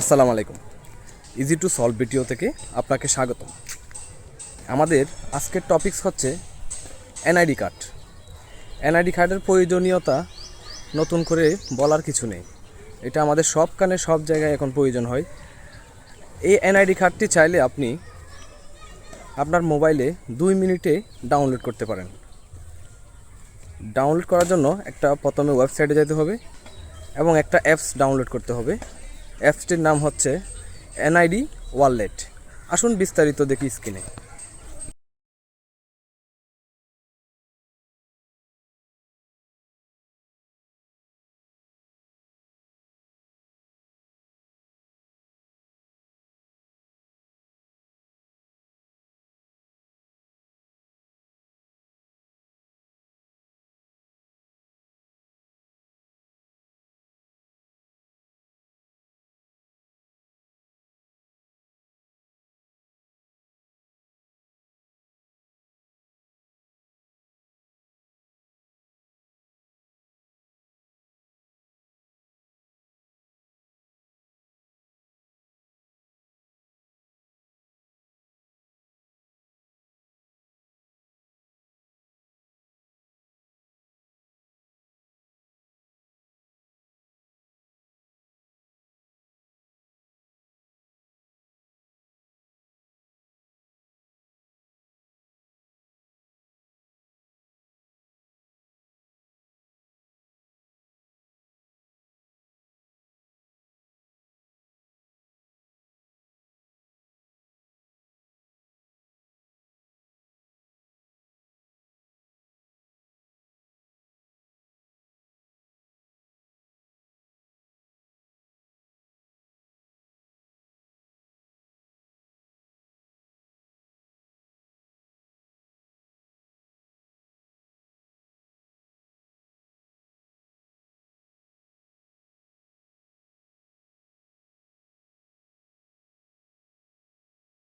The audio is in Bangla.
আসসালামু আলাইকুম। ইজি টু সলভ ভিডিও থেকে আপনাকে স্বাগতম। আমাদের আজকের টপিকস হচ্ছে এনআইডি কার্ড এনআইডি কার্ডের প্রয়োজনীয়তা নতুন করে বলার কিছু নেই। এটা আমাদের সব কানে সব জায়গায় এখন প্রয়োজন হয়। এই এনআইডি কার্ডটি চাইলে আপনি আপনার মোবাইলে দুই মিনিটে ডাউনলোড করতে পারেন। ডাউনলোড করার জন্য একটা প্রথমে ওয়েবসাইটে যেতে হবে এবং একটা অ্যাপস ডাউনলোড করতে হবে। অ্যাপসটির নাম হচ্ছে এনআইডি ওয়ালেট। আসুন বিস্তারিত দেখি স্ক্রিনে।